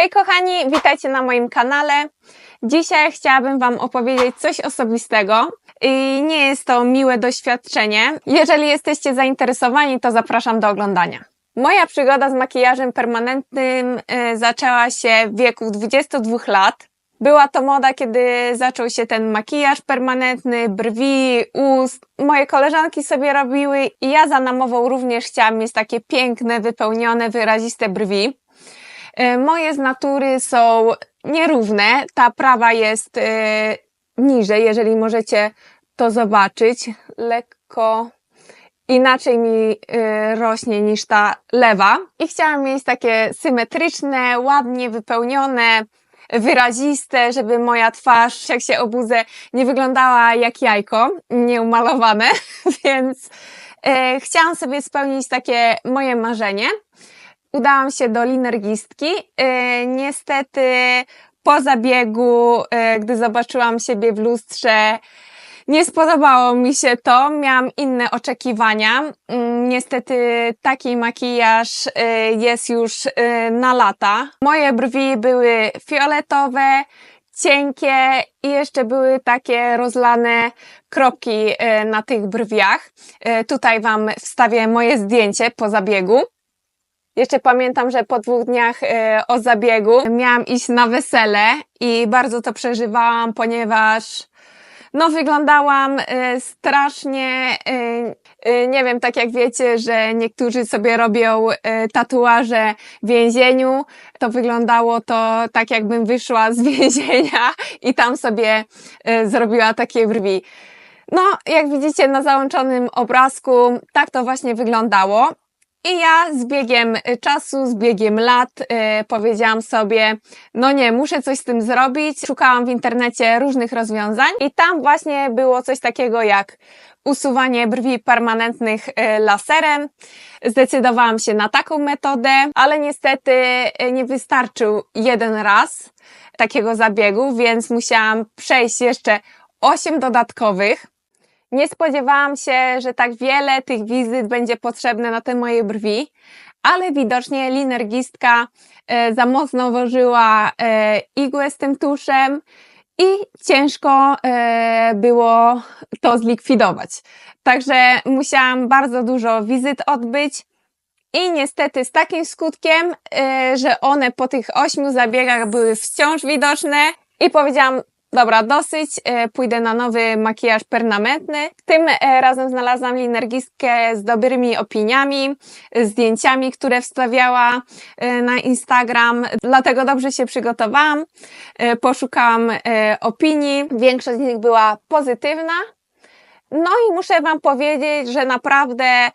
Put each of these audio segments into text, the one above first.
Hej kochani, witajcie na moim kanale. Dzisiaj chciałabym Wam opowiedzieć coś osobistego i nie jest to miłe doświadczenie. Jeżeli jesteście zainteresowani, to zapraszam do oglądania. Moja przygoda z makijażem permanentnym y, zaczęła się w wieku 22 lat. Była to moda, kiedy zaczął się ten makijaż permanentny, brwi, ust. Moje koleżanki sobie robiły i ja za namową również chciałam mieć takie piękne, wypełnione, wyraziste brwi. E, Moje z natury są nierówne. Ta prawa jest e, niżej, jeżeli możecie to zobaczyć. Lekko inaczej mi e, rośnie niż ta lewa. I chciałam mieć takie symetryczne, ładnie wypełnione, wyraziste, żeby moja twarz, jak się obudzę, nie wyglądała jak jajko, nieumalowane, więc chciałam sobie spełnić takie moje marzenie udałam się do linergistki. Yy, niestety po zabiegu, yy, gdy zobaczyłam siebie w lustrze, nie spodobało mi się to, miałam inne oczekiwania. Yy, niestety taki makijaż yy, jest już na lata. Moje brwi były fioletowe, cienkie i jeszcze były takie rozlane kropki na tych brwiach. Tutaj Wam wstawię moje zdjęcie po zabiegu. Jeszcze pamiętam, że po dwóch dniach e, o zabiegu miałam iść na wesele i bardzo to przeżywałam, ponieważ no wyglądałam e, strasznie, e, nie wiem, tak jak wiecie, że niektórzy sobie robią tatuaże w więzieniu, to wyglądało to tak jakbym wyszła z więzienia i tam sobie zrobiła takie brwi. No, jak widzicie na załączonym obrazku, tak to właśnie wyglądało. I ja z biegiem y, czasu, z biegiem lat y, powiedziałam sobie, no nie, muszę coś z tym zrobić. Szukałam w internecie różnych rozwiązań i tam właśnie było coś takiego jak usuwanie brwi permanentnych y, laserem. Zdecydowałam się na taką metodę, ale niestety y, nie wystarczył jeden raz takiego zabiegu, więc musiałam przejść jeszcze 8 dodatkowych. Nie spodziewałam się, że tak wiele tych wizyt będzie potrzebne na te moje brwi, ale widocznie linergistka e, za mocno włożyła e, igłę z tym tuszem i ciężko e, było to zlikwidować. Także musiałam bardzo dużo wizyt odbyć. I niestety z takim skutkiem, że one po tych ośmiu zabiegach były wciąż widoczne i powiedziałam, Dobra, dosyć, e, pójdę na nowy makijaż permanentny. Tym e, razem znalazłam linergistkę z dobrymi opiniami, zdjęciami, które wstawiała e, na Instagram, dlatego dobrze się przygotowałam. Poszukałam opinii, większość z nich była pozytywna. No i muszę Wam powiedzieć, że naprawdę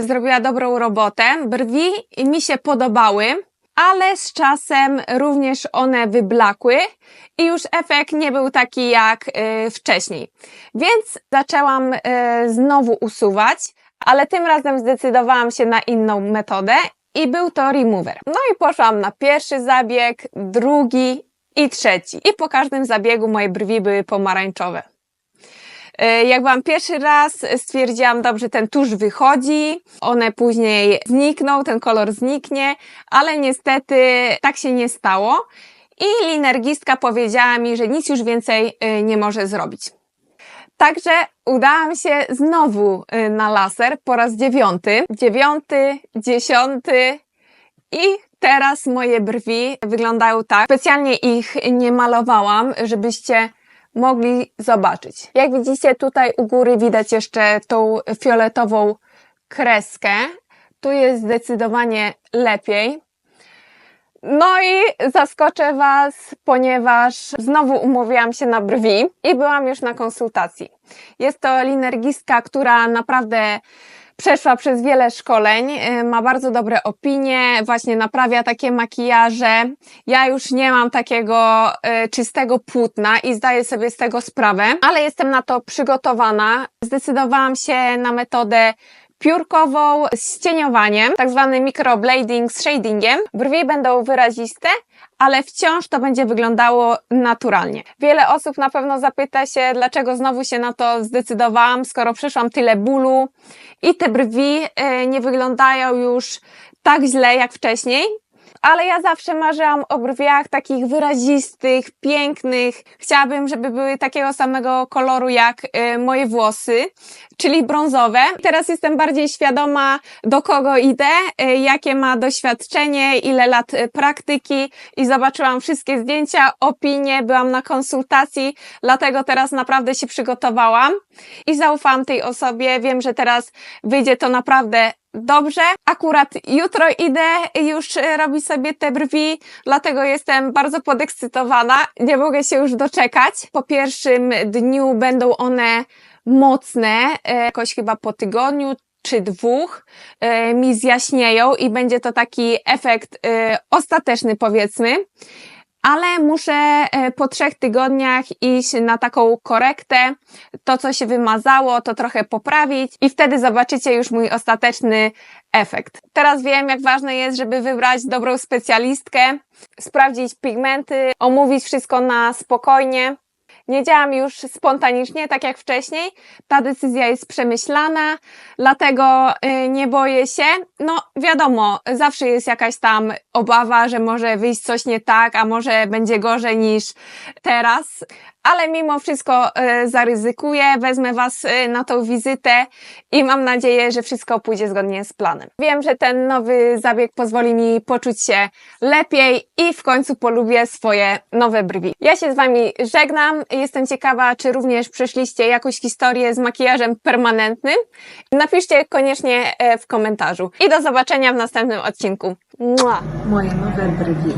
zrobiła dobrą robotę. Brwi mi się podobały ale z czasem również one wyblakły i już efekt nie był taki jak y, wcześniej. Więc zaczęłam y, znowu usuwać, ale tym razem zdecydowałam się na inną metodę i był to remover. No i poszłam na pierwszy zabieg, drugi i trzeci. I po każdym zabiegu moje brwi były pomarańczowe. E, Jak byłam pierwszy raz, stwierdziłam, dobrze, ten tusz wychodzi, one później znikną, ten kolor zniknie, ale niestety tak się nie stało. I linergistka powiedziała mi, że nic już więcej e, nie może zrobić. Także udałam się znowu e, na laser po raz dziewiąty, dziewiąty, dziesiąty i teraz moje brwi wyglądają tak. Specjalnie ich nie malowałam, żebyście mogli zobaczyć. Jak widzicie, tutaj u góry widać jeszcze tą fioletową kreskę. Tu jest zdecydowanie lepiej. No i zaskoczę Was, ponieważ znowu umówiłam się na brwi i byłam już na konsultacji. Jest to linergistka, która naprawdę przeszła przez wiele szkoleń, y, ma bardzo dobre opinie, właśnie naprawia takie makijaże. Ja już nie mam takiego y, czystego płótna i zdaję sobie z tego sprawę, ale jestem na to przygotowana. Zdecydowałam się na metodę piórkową z cieniowaniem, tak zwany microblading z shadingiem. Brwi będą wyraziste, ale wciąż to będzie wyglądało naturalnie. Wiele osób na pewno zapyta się, dlaczego znowu się na to zdecydowałam, skoro przeszłam tyle bólu i te brwi e, nie wyglądają już tak źle jak wcześniej. Ale ja zawsze marzyłam o brwiach takich wyrazistych, pięknych. Chciałabym, żeby były takiego samego koloru jak y, moje włosy, czyli brązowe. Teraz jestem bardziej świadoma, do kogo idę, y, jakie ma doświadczenie, ile lat y, praktyki i zobaczyłam wszystkie zdjęcia, opinie, byłam na konsultacji, dlatego teraz naprawdę się przygotowałam i zaufałam tej osobie. Wiem, że teraz wyjdzie to naprawdę dobrze. Akurat jutro idę już e, robić sobie te brwi, dlatego jestem bardzo podekscytowana. Nie mogę się już doczekać. Po pierwszym dniu będą one mocne, e, jakoś chyba po tygodniu czy dwóch e, mi zjaśnieją i będzie to taki efekt ostateczny powiedzmy ale muszę e, po trzech tygodniach iść na taką korektę. To, co się wymazało, to trochę poprawić i wtedy zobaczycie już mój ostateczny efekt. Teraz wiem, jak ważne jest, żeby wybrać dobrą specjalistkę, sprawdzić pigmenty, omówić wszystko na spokojnie. Nie działam już spontanicznie, tak jak wcześniej. Ta decyzja jest przemyślana, dlatego y, nie boję się. No, wiadomo, zawsze jest jakaś tam obawa, że może wyjść coś nie tak, a może będzie gorzej niż teraz. Ale mimo wszystko y, zaryzykuję, wezmę Was y, na tą wizytę i mam nadzieję, że wszystko pójdzie zgodnie z planem. Wiem, że ten nowy zabieg pozwoli mi poczuć się lepiej i w końcu polubię swoje nowe brwi. Ja się z Wami żegnam. Jestem ciekawa, czy również przeszliście jakąś historię z makijażem permanentnym. Napiszcie koniecznie e, w komentarzu. I do zobaczenia w następnym odcinku. Mua! moje nowe brwi.